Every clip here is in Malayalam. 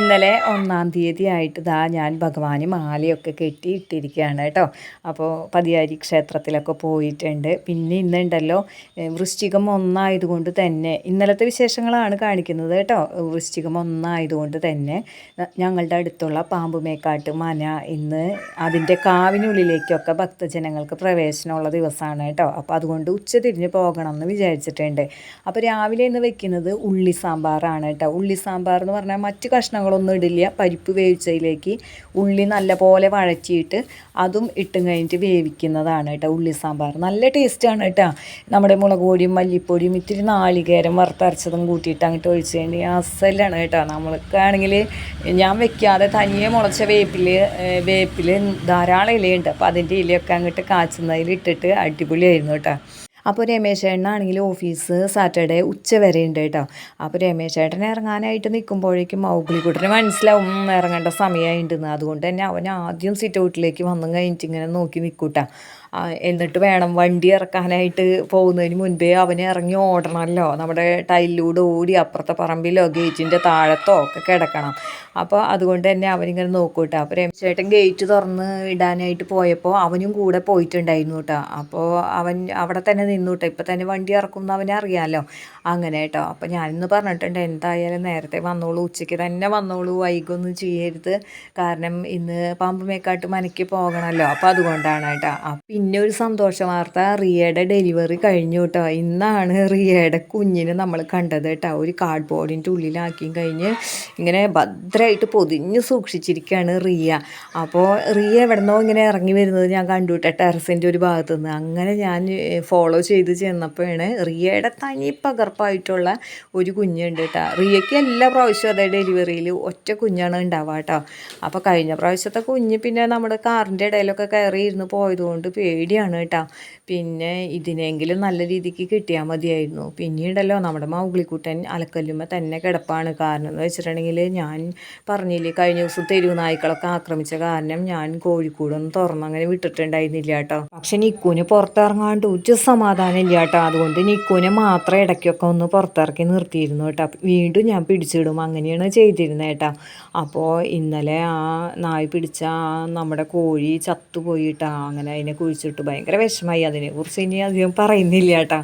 ഇന്നലെ ഒന്നാം തീയതി ആയിട്ട് ദാ ഞാൻ ഭഗവാന് മാലയൊക്കെ കെട്ടി ഇട്ടിരിക്കുകയാണ് കേട്ടോ. അപ്പോൾ പതിയാരി ക്ഷേത്രത്തിലൊക്കെ പോയിട്ടുണ്ട്. പിന്നെ ഇന്നുണ്ടല്ലോ വൃശ്ചികം ഒന്നായതുകൊണ്ട് തന്നെ ഇന്നലത്തെ വിശേഷങ്ങളാണ് കാണിക്കുന്നത് കേട്ടോ. വൃശ്ചികം ഒന്നായതുകൊണ്ട് തന്നെ ഞങ്ങളുടെ അടുത്തുള്ള പാമ്പുമേക്കാട്ട് മന ഇന്ന് അതിന്റെ കാവിനുള്ളിലേക്കൊക്കെ ഭക്തജനങ്ങൾക്ക് പ്രവേശനമുള്ള ദിവസമാണ് കേട്ടോ. അപ്പോൾ അതുകൊണ്ട് ഉച്ച തിരിഞ്ഞ് പോകണം എന്ന് വിചാരിച്ചിട്ടുണ്ട്. അപ്പോൾ രാവിലെ ഇന്ന് വെക്കുന്നത് ഉള്ളി സാമ്പാറാണ് കേട്ടോ. ഉള്ളി സാമ്പാർ എന്ന് പറഞ്ഞാൽ മറ്റ് കഷ്ണങ്ങൾ സാധനങ്ങളൊന്നും ഇടില്ല. പരിപ്പ് വേവിച്ചതിലേക്ക് ഉള്ളി നല്ലപോലെ വഴറ്റിയിട്ട് അതും ഇട്ടും കഴിഞ്ഞിട്ട് വേവിക്കുന്നതാണ് കേട്ടോ ഉള്ളി സാമ്പാർ. നല്ല ടേസ്റ്റാണ് കേട്ടോ. നമ്മുടെ മുളക് പൊടിയും മല്ലിപ്പൊടിയും ഇത്തിരി നാളികേരം വറുത്തരച്ചതും കൂട്ടിയിട്ട് അങ്ങോട്ട് ഒഴിച്ച് കഴിഞ്ഞാൽ അസലാണ് കേട്ടോ. നമ്മൾക്കാണെങ്കിൽ ഞാൻ വെക്കാതെ തനിയെ മുളച്ച വേപ്പിൽ വേപ്പിൽ ധാരാളം ഇലയുണ്ട്. അപ്പോൾ അതിന്റെ ഇലയൊക്കെ അങ്ങോട്ട് കാച്ചുന്നതിൽ ഇട്ടിട്ട് അടിപൊളിയായിരുന്നു കേട്ടോ. അപ്പോൾ രമേശ് ചേട്ടനാണെങ്കിൽ ഓഫീസ് സാറ്റർഡേ ഉച്ച വരെ ഉണ്ട് കേട്ടോ. അപ്പോൾ രമേശേട്ടൻ ഇറങ്ങാനായിട്ട് നിൽക്കുമ്പോഴേക്കും മൗഗ്ലിക്കുട്ടന് മനസ്സിലാവും ഇറങ്ങേണ്ട സമയമായിട്ടുണ്ടെന്ന് അതുകൊണ്ട് തന്നെ അവൻ ആദ്യം സിറ്റ് ഔട്ടിലേക്ക് വന്നു കഴിഞ്ഞിട്ട് ഇങ്ങനെ നോക്കി നിൽക്കൂട്ടാ എന്നിട്ട് വേണം വണ്ടി ഇറക്കാനായിട്ട് പോകുന്നതിന് മുൻപേ അവനെ ഇറങ്ങി ഓടണമല്ലോ. നമ്മുടെ ടൈലിലൂടെ ഓടി അപ്പുറത്തെ പറമ്പിലോ ഗേറ്റിന്റെ താഴത്തോ ഒക്കെ കിടക്കണം. അപ്പോൾ അതുകൊണ്ട് തന്നെ അവനിങ്ങനെ നോക്കൂട്ടോ. അപ്പോൾ രമേശേട്ടൻ ഗേറ്റ് തുറന്ന് ഇടാനായിട്ട് പോയപ്പോൾ അവനും കൂടെ പോയിട്ടുണ്ടായിരുന്നു കേട്ടോ. അപ്പോൾ അവൻ അവിടെ തന്നെ നിന്നു കേട്ടോ ഇപ്പം തന്നെ വണ്ടി ഇറക്കും അവനെ അറിയാമല്ലോ അങ്ങനെ കേട്ടോ. അപ്പം ഞാനിന്ന് പറഞ്ഞിട്ടുണ്ട് എന്തായാലും നേരത്തെ വന്നോളൂ ഉച്ചയ്ക്ക് തന്നെ വന്നോളൂ വൈകൊന്നും ചെയ്യരുത്. കാരണം ഇന്ന് പാമ്പ് മേക്കാട്ട് മനയ്ക്ക് പോകണമല്ലോ അപ്പോൾ അതുകൊണ്ടാണ് കേട്ടോ. പിന്നെ ഒരു സന്തോഷ വാർത്ത. റിയയുടെ ഡെലിവറി കഴിഞ്ഞു കേട്ടോ. ഇന്നാണ് റിയയുടെ കുഞ്ഞിനെ നമ്മൾ കണ്ടത് കേട്ടോ. ഒരു കാർഡ് ബോർഡിന്റെ ഉള്ളിലാക്കിയും കഴിഞ്ഞ് ഇങ്ങനെ ഭദ്രമായിട്ട് പൊതിഞ്ഞ് സൂക്ഷിച്ചിരിക്കുകയാണ് റിയ. അപ്പോൾ റിയ എവിടെന്നോ ഇങ്ങനെ ഇറങ്ങി വരുന്നത് ഞാൻ കണ്ടു കേട്ടോ ടെറസിന്റെ ഒരു ഭാഗത്ത് നിന്ന് അങ്ങനെ ഞാൻ ഫോളോ ചെയ്ത് ചെന്നപ്പോഴാണ് റിയയുടെ തനി പകർപ്പായിട്ടുള്ള ഒരു കുഞ്ഞുണ്ട് കേട്ടോ. റിയയ്ക്ക് എല്ലാ പ്രാവശ്യവും അതേ ഡെലിവറിയിൽ ഒറ്റ കുഞ്ഞാണ് ഉണ്ടാവുക കേട്ടോ. അപ്പോൾ കഴിഞ്ഞ പ്രാവശ്യത്തെ കുഞ്ഞ് പിന്നെ നമ്മുടെ കാറിന്റെ ഇടയിലൊക്കെ കയറി ഇരുന്ന് പോയതുകൊണ്ട് പേടിയാണ് കേട്ടോ. പിന്നെ ഇതിനെങ്കിലും നല്ല രീതിക്ക് കിട്ടിയാൽ മതിയായിരുന്നു. പിന്നീടല്ലോ നമ്മുടെ മൗഗ്ലിക്കുട്ടൻ അലക്കല്ലുമ്പോൾ തന്നെ കിടപ്പാണ്. കാരണം എന്ന് വെച്ചിട്ടുണ്ടെങ്കിൽ ഞാൻ പറഞ്ഞില്ലേ കഴിഞ്ഞ ദിവസം തെരുവ് നായ്ക്കളൊക്കെ ആക്രമിച്ച കാരണം ഞാൻ കോഴിക്കൂടൊന്നും തുറന്നങ്ങനെ വിട്ടിട്ടുണ്ടായിരുന്നില്ല കേട്ടോ. പക്ഷെ നിക്കൂന് പുറത്തിറങ്ങാണ്ട് ഉച്ച സമാധാനം ഇല്ല കേട്ടോ. അതുകൊണ്ട് നിക്കൂനെ മാത്രം ഇടയ്ക്കൊക്കെ ഒന്ന് പുറത്തിറക്കി നിർത്തിയിരുന്നു കേട്ടോ. വീണ്ടും ഞാൻ പിടിച്ചിടും. അങ്ങനെയാണ് ചെയ്തിരുന്നത് കേട്ടോ. അപ്പോൾ ഇന്നലെ ആ നായ് പിടിച്ച നമ്മുടെ കോഴി ചത്തുപോയിട്ടാ അങ്ങനെ അതിനെ കുഴിച്ചിട്ട്. ഭയങ്കര വിഷമായി. അതിനെക്കുറിച്ച് ഇനി അധികം പറയുന്നില്ല കേട്ടോ.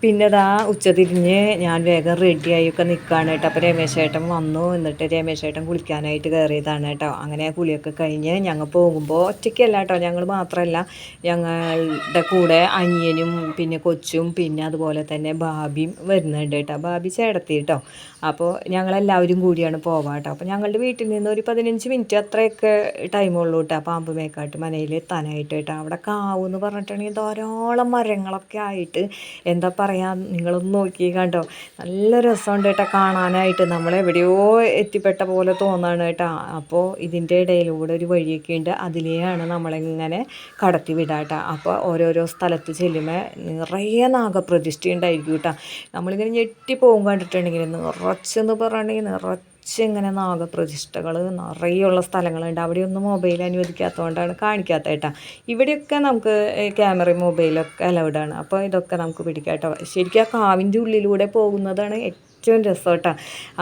പിന്നെ അതാ ഉച്ചതിരിഞ്ഞ് ഞാൻ വേഗം റെഡിയായൊക്കെ നിൽക്കുകയാണ് കേട്ടോ. അപ്പോൾ രമേശ് ഏട്ടൻ വന്നു. എന്നിട്ട് രമേശ് ഏട്ടൻ കുളിക്കാനായിട്ട് കയറിയതാണ് കേട്ടോ. അങ്ങനെ കുളിയൊക്കെ കഴിഞ്ഞ് ഞങ്ങൾ പോകുമ്പോൾ ഒറ്റയ്ക്കല്ല കേട്ടോ. ഞങ്ങൾ മാത്രമല്ല ഞങ്ങളുടെ കൂടെ അനിയനും പിന്നെ കൊച്ചും പിന്നെ അതുപോലെ തന്നെ ബാബിയും വരുന്നുണ്ട് കേട്ടോ. ബാബി ചേടത്തി കേട്ടോ അപ്പോൾ ഞങ്ങളെല്ലാവരും കൂടിയാണ് പോവാം കേട്ടോ അപ്പോൾ ഞങ്ങളുടെ വീട്ടിൽ നിന്ന് ഒരു പതിനഞ്ച് മിനിറ്റ് അത്രയൊക്കെ ടൈമുള്ളൂ കേട്ടോ പാമ്പ് മേക്കാട്ട് മനയിൽ എത്താനായിട്ട് കേട്ടോ അവിടെ കാവെന്ന് പറഞ്ഞിട്ടുണ്ടെങ്കിൽ ധാരാളം മരങ്ങളൊക്കെ ആയിട്ട് എന്താ പറയുക നിങ്ങളൊന്ന് നോക്കി കണ്ടോ? നല്ല രസമുണ്ട് കേട്ടോ കാണാനായിട്ട്. നമ്മളെവിടെയോ എത്തിപ്പെട്ട പോലെ തോന്നാണ് കേട്ടോ അപ്പോൾ ഇതിന്റെ ഇടയിലൂടെ ഒരു വഴിയൊക്കെ ഉണ്ട്. അതിലെയാണ് നമ്മളിങ്ങനെ കടത്തി വിടാം കേട്ടോ അപ്പോൾ ഓരോരോ സ്ഥലത്ത് ചെല്ലുമ്പോൾ നിറയെ നാഗപ്രതിഷ്ഠ ഉണ്ടായിരിക്കും കേട്ടോ നമ്മളിങ്ങനെ ഞെട്ടിപ്പോകും കണ്ടിട്ടുണ്ടെങ്കിൽ നിറച്ചെന്ന് പറഞ്ഞിട്ടുണ്ടെങ്കിൽ നിറച്ച് ഇങ്ങനെ നാഗപ്രതിഷ്ഠകൾ നിറയുള്ള സ്ഥലങ്ങളുണ്ട്. അവിടെയൊന്നും മൊബൈൽ അനുവദിക്കാത്തതുകൊണ്ടാണ് കാണിക്കാത്ത കേട്ടോ. ഇവിടെയൊക്കെ നമുക്ക് ക്യാമറ മൊബൈലൊക്കെ അലൗഡാണ്. അപ്പോൾ ഇതൊക്കെ നമുക്ക് പിടിക്കാം കേട്ടോ. ശരിക്കും ആ കാവിന്റെ ഉള്ളിലൂടെ പോകുന്നതാണ് ഏറ്റവും രസം കേട്ടോ.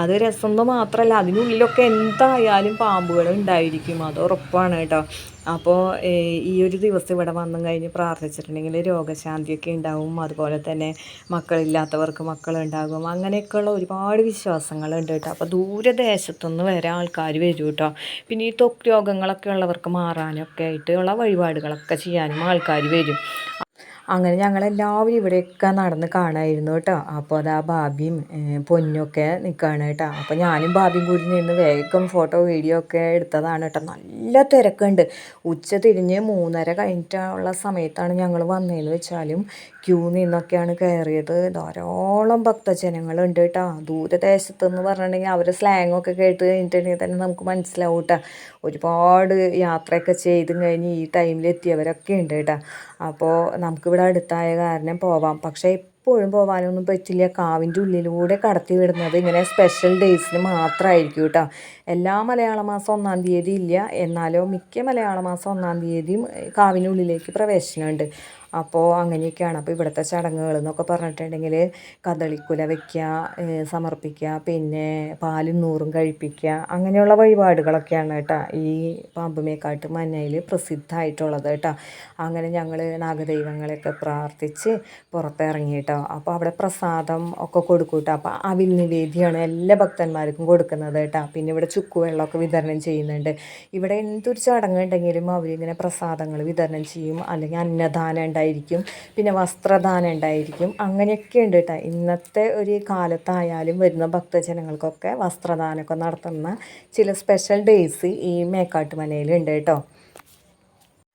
അത് രസം എന്ന് മാത്രമല്ല അതിനുള്ളിലൊക്കെ എന്തായാലും പാമ്പുകൾ ഉണ്ടായിരിക്കും. അത് ഉറപ്പാണ് കേട്ടോ. അപ്പോൾ ഈ ഒരു ദിവസം ഇവിടെ വന്നു കഴിഞ്ഞ് പ്രാർത്ഥിച്ചിട്ടുണ്ടെങ്കിൽ രോഗശാന്തിയൊക്കെ ഉണ്ടാവും. അതുപോലെ തന്നെ മക്കളില്ലാത്തവർക്ക് മക്കളുണ്ടാകും. അങ്ങനെയൊക്കെയുള്ള ഒരുപാട് വിശ്വാസങ്ങളുണ്ട് കേട്ടോ. അപ്പോൾ ദൂരദേശത്തുനിന്ന് വരെ ആൾക്കാർ വരും കേട്ടോ. പിന്നെ ഈ ത്വക്ക് രോഗങ്ങളൊക്കെ ഉള്ളവർക്ക് മാറാനൊക്കെ ആയിട്ടുള്ള വഴിപാടുകളൊക്കെ ചെയ്യാനും ആൾക്കാർ വരും. അങ്ങനെ ഞങ്ങളെല്ലാവരും ഇവിടെയൊക്കെ നടന്ന് കാണായിരുന്നു കേട്ടോ. അപ്പോൾ അതാ ഭാബിയും പൊന്നൊക്കെ നിൽക്കുകയാണ് കേട്ടോ. അപ്പോൾ ഞാനും ഭാബിയും കൂടി നിന്ന് വേഗം ഫോട്ടോ വീഡിയോ ഒക്കെ എടുത്തതാണ് കേട്ടോ. നല്ല തിരക്കുണ്ട്. ഉച്ച തിരിഞ്ഞ് മൂന്നര കഴിഞ്ഞിട്ടുള്ള സമയത്താണ് ഞങ്ങൾ വന്നതെന്ന് വെച്ചാലും ക്യൂ നിന്നൊക്കെയാണ് കയറിയത് ധാരാളം ഭക്തജനങ്ങളുണ്ട് കേട്ടോ. ദൂരദേശത്ത് എന്ന് പറഞ്ഞിട്ടുണ്ടെങ്കിൽ അവരുടെ സ്ലാങ്ങൊക്കെ കേട്ട് കഴിഞ്ഞിട്ടുണ്ടെങ്കിൽ തന്നെ നമുക്ക് മനസ്സിലാവും കേട്ടോ. ഒരുപാട് യാത്രയൊക്കെ ചെയ്തും കഴിഞ്ഞ് ഈ ടൈമിൽ എത്തിയവരൊക്കെ ഉണ്ട് കേട്ടോ. അപ്പോൾ നമുക്കിവിടെ അടുത്തായ കാരണം പോവാം. പക്ഷേ എപ്പോഴും പോകാനൊന്നും പറ്റില്ല. കാവിന്റെ ഉള്ളിലൂടെ കടത്തി വിടുന്നത് ഇങ്ങനെ സ്പെഷ്യൽ ഡേയ്സിന് മാത്രമായിരിക്കും കേട്ടോ എല്ലാ മലയാള മാസം ഒന്നാം തീയതി ഇല്ല. എന്നാലോ മിക്ക മലയാള മാസം ഒന്നാം തീയതിയും കാവിനുള്ളിലേക്ക് പ്രവേശനമുണ്ട്. അപ്പോൾ അങ്ങനെയൊക്കെയാണ്. അപ്പോൾ ഇവിടുത്തെ ചടങ്ങുകൾ എന്നൊക്കെ പറഞ്ഞിട്ടുണ്ടെങ്കിൽ കദളിക്കുല വയ്ക്കുക സമർപ്പിക്കുക പിന്നെ പാലും നൂറും കഴിപ്പിക്കുക അങ്ങനെയുള്ള വഴിപാടുകളൊക്കെയാണ് കേട്ടോ ഈ പാമ്പുമേക്കാട്ട് മഞ്ഞയിൽ പ്രസിദ്ധമായിട്ടുള്ളത് കേട്ടോ. അങ്ങനെ ഞങ്ങൾ നാഗദൈവങ്ങളെയൊക്കെ പ്രാർത്ഥിച്ച് പുറത്തിറങ്ങി കേട്ടോ. അപ്പോൾ അവിടെ പ്രസാദം ഒക്കെ കൊടുക്കും കേട്ടോ. അപ്പോൾ അവിൽ നിവേദ്യമാണ് എല്ലാ ഭക്തന്മാർക്കും കൊടുക്കുന്നത് കേട്ടോ. പിന്നെ ഇവിടെ ചുക്കുവെള്ളമൊക്കെ വിതരണം ചെയ്യുന്നുണ്ട്. ഇവിടെ എന്തൊരു ചടങ്ങുണ്ടെങ്കിലും അവരിങ്ങനെ പ്രസാദങ്ങൾ വിതരണം ചെയ്യും. അല്ലെങ്കിൽ അന്നദാനം ഉണ്ടായിരിക്കും. പിന്നെ വസ്ത്രദാനം ഉണ്ടായിരിക്കും. അങ്ങനെയൊക്കെ ഉണ്ട് കേട്ടോ. ഇന്നത്തെ ഒരു കാലത്തായാലും വരുന്ന ഭക്തജനങ്ങൾക്കൊക്കെ വസ്ത്രദാനമൊക്കെ നടത്തുന്ന ചില സ്പെഷ്യൽ ഡേയ്സ് ഈ മേക്കാട്ടുമലയിലുണ്ട് കേട്ടോ.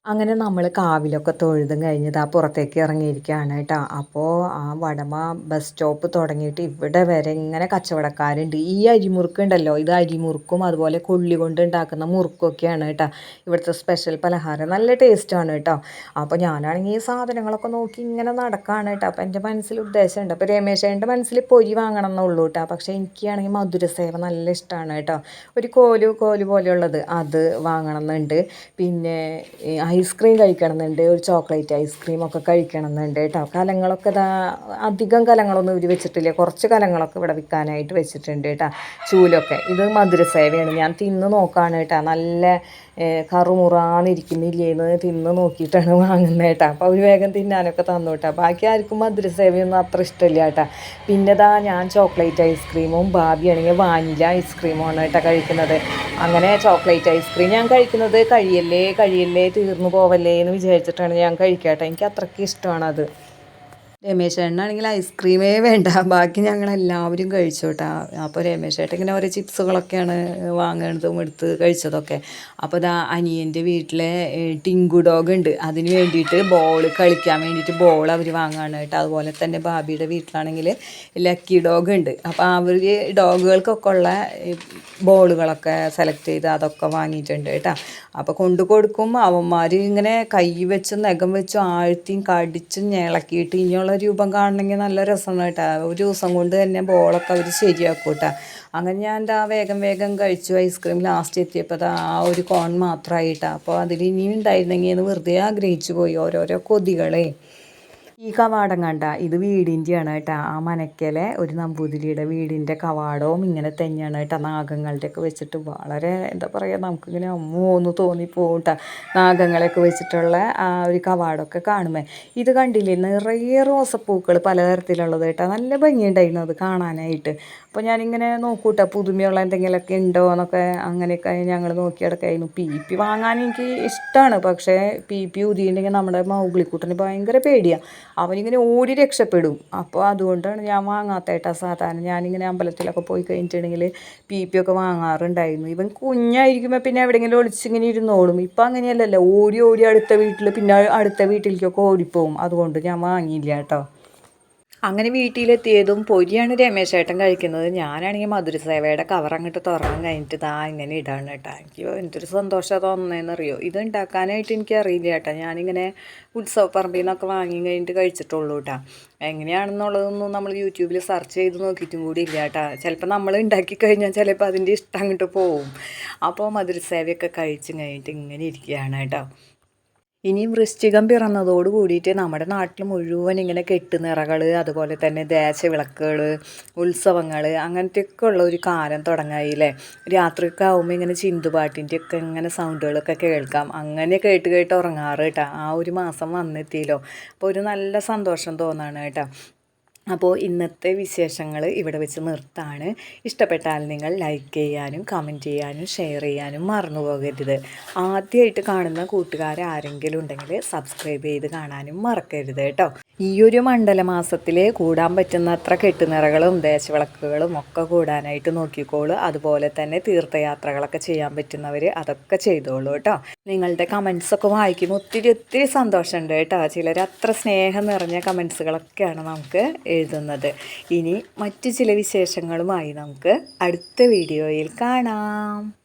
അങ്ങനെ നമ്മൾ കാവിലൊക്കെ തൊഴുതും കഴിഞ്ഞത് ആ പുറത്തേക്ക് ഇറങ്ങിയിരിക്കുകയാണ് കേട്ടോ. അപ്പോൾ ആ വടമ ബസ് സ്റ്റോപ്പ് തുടങ്ങിയിട്ട് ഇവിടെ വരെ ഇങ്ങനെ കച്ചവടക്കാരുണ്ട്. ഈ അരിമുറുക്ക് ഉണ്ടല്ലോ ഇത് അരിമുറുക്കും അതുപോലെ കൊള്ളി കൊണ്ട് ഉണ്ടാക്കുന്ന മുറുക്കൊക്കെയാണ് കേട്ടോ. ഇവിടുത്തെ സ്പെഷ്യൽ പലഹാരം. നല്ല ടേസ്റ്റാണ് കേട്ടോ. അപ്പോൾ ഞാനാണെങ്കിൽ ഈ സാധനങ്ങളൊക്കെ നോക്കി ഇങ്ങനെ നടക്കുകയാണ് കേട്ടോ. അപ്പോൾ എന്റെ മനസ്സിൽ ഉദ്ദേശമുണ്ട്. അപ്പോൾ രമേശേന്റെ മനസ്സിൽ പൊരി വാങ്ങണം എന്നുള്ളൂ കേട്ടോ. പക്ഷേ എനിക്കാണെങ്കിൽ മധുരസേവ നല്ല ഇഷ്ടമാണ് കേട്ടോ. ഒരു കോലു കോലു പോലെയുള്ളത് അത് വാങ്ങണം എന്നുണ്ട്. പിന്നെ ഐസ്ക്രീം കഴിക്കണം എന്നുണ്ട് ഒരു ചോക്ലേറ്റ് ഐസ്ക്രീം ഒക്കെ കഴിക്കണം എന്നുണ്ട് കേട്ടോ കലങ്ങളൊക്കെ ഇതാ അധികം കലങ്ങളൊന്നും ഇവർ വെച്ചിട്ടില്ല. കുറച്ച് കലങ്ങളൊക്കെ ഇവിടെ വിൽക്കാനായിട്ട് വെച്ചിട്ടുണ്ട് കേട്ടോ ചൂലൊക്കെ. ഇത് മധുരസേവയാണ്. ഞാൻ തിന്ന് നോക്കുകയാണ് കേട്ടോ നല്ല കറുമുറാന്നിരിക്കുന്നില്ലേന്ന് തിന്ന് നോക്കിയിട്ടാണ് വാങ്ങുന്നത് കേട്ടോ. അപ്പോൾ അവർ വേഗം തിന്നാനൊക്കെ തന്നു കേട്ടോ ബാക്കി ആർക്കും മധുരസേവയൊന്നും അത്ര ഇഷ്ടമില്ല കേട്ടോ. പിന്നെതാ ഞാൻ ചോക്ലേറ്റ് ഐസ്ക്രീമും ഭാബിയാണെങ്കിൽ വാനില ഐസ്ക്രീമുമാണ് കേട്ടോ കഴിക്കുന്നത്. അങ്ങനെ ചോക്ലേറ്റ് ഐസ്ക്രീം ഞാൻ കഴിക്കുന്നത് കഴിയല്ലേ കഴിയല്ലേ തീർന്നു പോവല്ലേ എന്ന് വിചാരിച്ചിട്ടാണ് ഞാൻ കഴിക്കട്ടെ എനിക്ക് അത്രയ്ക്ക് ഇഷ്ടമാണ് അത് രമേശ് ചേട്ടനാണെങ്കിൽ ഐസ്ക്രീമേ വേണ്ട. ബാക്കി ഞങ്ങൾ എല്ലാവരും കഴിച്ചു കേട്ടോ അപ്പോൾ രമേശ് ചേട്ടൻ ഇങ്ങനെ ഓരോ ചിപ്സുകളൊക്കെയാണ് വാങ്ങണതും എടുത്ത് കഴിച്ചതൊക്കെ. അപ്പോൾ ഇതാ അനിയന്റെ വീട്ടിലെ ടിങ്കു ഡോഗ് ഉണ്ട്. അതിന് വേണ്ടിയിട്ട് ബോൾ കളിക്കാൻ വേണ്ടിയിട്ട് ബോൾ അവർ വാങ്ങുകയാണ് കേട്ടോ. അതുപോലെ തന്നെ ബാബിയുടെ വീട്ടിലാണെങ്കിൽ ലക്കി ഡോഗ് ഉണ്ട്. അപ്പോൾ അവർ ഡോഗുകൾക്കൊക്കെ ഉള്ള ബോളുകളൊക്കെ സെലക്ട് ചെയ്ത് അതൊക്കെ വാങ്ങിയിട്ടുണ്ട് കേട്ടോ. അപ്പോൾ കൊണ്ടു കൊടുക്കും. അവന്മാർ ഇങ്ങനെ കൈ വെച്ചും നഖം വെച്ചും ആഴ്ത്തിയും കടിച്ചും ഞളക്കിയിട്ട് ഇനിയുള്ള രൂപം കാണണമെങ്കിൽ നല്ല രസമാണ് കേട്ടോ. ഒരു ദിവസം കൊണ്ട് തന്നെ ബോളൊക്കെ അവർ ശരിയാക്കും കേട്ടോ. അങ്ങനെ ഞാൻ എന്താ വേഗം വേഗം കഴിച്ചു ഐസ്ക്രീം ലാസ്റ്റ് എത്തിയപ്പോൾ ആ ഒരു കോൺ മാത്രമായിട്ടാണ് അപ്പോൾ അതിൽ ഇനിയും ഉണ്ടായിരുന്നെങ്കിൽ എന്ന് വെറുതെ ആഗ്രഹിച്ചു പോയി ഓരോരോ കൊതികളെ. ഈ കവാടം കണ്ട ഇത് വീടിന്റെയാണ് കേട്ടോ. ആ മനക്കലെ ഒരു നമ്പൂതിരിയുടെ വീടിന്റെ കവാടവും ഇങ്ങനെ തന്നെയാണ് കേട്ടോ നാഗങ്ങളുടെയൊക്കെ വെച്ചിട്ട്. വളരെ എന്താ പറയുക നമുക്കിങ്ങനെ അമ്മോ ഒന്ന് തോന്നിപ്പോവും കേട്ടോ നാഗങ്ങളെയൊക്കെ വെച്ചിട്ടുള്ള ആ ഒരു കവാടമൊക്കെ കാണുമേ. ഇത് കണ്ടില്ലേ നിറയെ റോസപ്പൂക്കൾ പലതരത്തിലുള്ളത് കേട്ടോ. നല്ല ഭംഗിയുണ്ടായിരുന്നു അത് കാണാനായിട്ട്. അപ്പോൾ ഞാനിങ്ങനെ നോക്കൂട്ടോ പുതുമയുള്ള എന്തെങ്കിലുമൊക്കെ ഉണ്ടോ എന്നൊക്കെ അങ്ങനെയൊക്കെ ഞങ്ങൾ നോക്കിയെടുക്കായിരുന്നു പി പി വാങ്ങാൻ എനിക്ക് ഇഷ്ടമാണ് പക്ഷേ പി പി ഊതിയിട്ടുണ്ടെങ്കിൽ നമ്മുടെ മൗഗ്ലിക്കൂട്ടന് ഭയങ്കര പേടിയാണ് അവനിങ്ങനെ ഓടി രക്ഷപ്പെടും. അപ്പോൾ അതുകൊണ്ടാണ് ഞാൻ വാങ്ങാത്തേട്ടാ സാധാരണ ഞാനിങ്ങനെ അമ്പലത്തിലൊക്കെ പോയി കഴിഞ്ഞിട്ടുണ്ടെങ്കിൽ പി പി ഒക്കെ വാങ്ങാറുണ്ടായിരുന്നു. ഇവൻ കുഞ്ഞായിരിക്കുമ്പോൾ പിന്നെ എവിടെയെങ്കിലും ഒളിച്ചിങ്ങനെ ഇരുന്നോളും. ഇപ്പം അങ്ങനെയല്ലല്ലോ. ഓടി ഓടി അടുത്ത വീട്ടിൽ പിന്നെ അടുത്ത വീട്ടിലേക്കൊക്കെ ഓടിപ്പോവും. അതുകൊണ്ട് ഞാൻ വാങ്ങിയില്ല കേട്ടോ. അങ്ങനെ വീട്ടിലെത്തിയതും പൊരിയാണ് രമേശേട്ടൻ കഴിക്കുന്നത്. ഞാനാണെങ്കിൽ മധുരസേവയുടെ കവർ അങ്ങോട്ട് തുറന്നു കഴിഞ്ഞിട്ട് ഇതാ ഇങ്ങനെ ഇടാണ് കേട്ടോ. എനിക്ക് എന്തൊരു സന്തോഷം തോന്നുന്നതെന്നറിയോ ഇത് ഉണ്ടാക്കാനായിട്ട് എനിക്ക് അറിയില്ല കേട്ടോ. ഞാനിങ്ങനെ ഉത്സവപ്പറമ്പിൽ നിന്നൊക്കെ വാങ്ങി കഴിഞ്ഞിട്ട് കഴിച്ചിട്ടുള്ളൂ കേട്ടോ. എങ്ങനെയാണെന്നുള്ളതൊന്നും നമ്മൾ യൂട്യൂബിൽ സെർച്ച് ചെയ്ത് നോക്കിയിട്ടും കൂടി ഇല്ല കേട്ടോ. ചിലപ്പോൾ നമ്മൾ ഉണ്ടാക്കി കഴിഞ്ഞാൽ ചിലപ്പോൾ അതിന്റെ ഇഷ്ടം അങ്ങോട്ട് പോവും. അപ്പോൾ മധുരസേവയൊക്കെ കഴിച്ച് കഴിഞ്ഞിട്ട് ഇങ്ങനെ ഇരിക്കുകയാണ് കേട്ടോ. ഇനിയും വൃശ്ചികം പിറന്നതോട് കൂടിയിട്ട് നമ്മുടെ നാട്ടിൽ മുഴുവൻ ഇങ്ങനെ കെട്ടുനിറകൾ അതുപോലെ തന്നെ ദേശവിളക്കുകൾ ഉത്സവങ്ങൾ അങ്ങനത്തെയൊക്കെ ഉള്ള ഒരു കാലം തുടങ്ങായില്ലേ? രാത്രിയൊക്കെ ആകുമ്പോൾ ഇങ്ങനെ ചിന്തുപാട്ടിന്റെ ഒക്കെ ഇങ്ങനെ സൗണ്ടുകളൊക്കെ കേൾക്കാം. അങ്ങനെ കേട്ട് കേട്ട് ഉറങ്ങാറ് കേട്ടോ ആ ഒരു മാസം വന്നെത്തിയല്ലോ. അപ്പോൾ ഒരു നല്ല സന്തോഷം തോന്നാണ് കേട്ടോ അപ്പോൾ ഇന്നത്തെ വിശേഷങ്ങൾ ഇവിടെ വെച്ച് നിർത്താണ്. ഇഷ്ടപ്പെട്ടാൽ നിങ്ങൾ ലൈക്ക് ചെയ്യാനും കമന്റ് ചെയ്യാനും ഷെയർ ചെയ്യാനും മറന്നു പോകരുത്. ആദ്യമായിട്ട് കാണുന്ന കൂട്ടുകാർ ആരെങ്കിലും ഉണ്ടെങ്കിൽ സബ്സ്ക്രൈബ് ചെയ്ത് കാണാനും മറക്കരുത് കേട്ടോ. ഈ ഒരു മണ്ഡലമാസത്തിൽ കൂടാൻ പറ്റുന്ന അത്ര കെട്ടുനിറകളും ദേശവിളക്കുകളും ഒക്കെ കൂടാനായിട്ട് നോക്കിക്കോളൂ. അതുപോലെ തന്നെ തീർത്ഥയാത്രകളൊക്കെ ചെയ്യാൻ പറ്റുന്നവർ അതൊക്കെ ചെയ്തോളൂ കേട്ടോ. നിങ്ങളുടെ കമൻസൊക്കെ വായിക്കുമ്പോൾ ഒത്തിരി ഒത്തിരി സന്തോഷമുണ്ട് കേട്ടോ. ചിലർ അത്ര സ്നേഹം നിറഞ്ഞ കമൻസുകളൊക്കെയാണ് നമുക്ക് എഴുതുന്നത്. ഇനി മറ്റു ചില വിശേഷങ്ങളുമായി നമുക്ക് അടുത്ത വീഡിയോയിൽ കാണാം.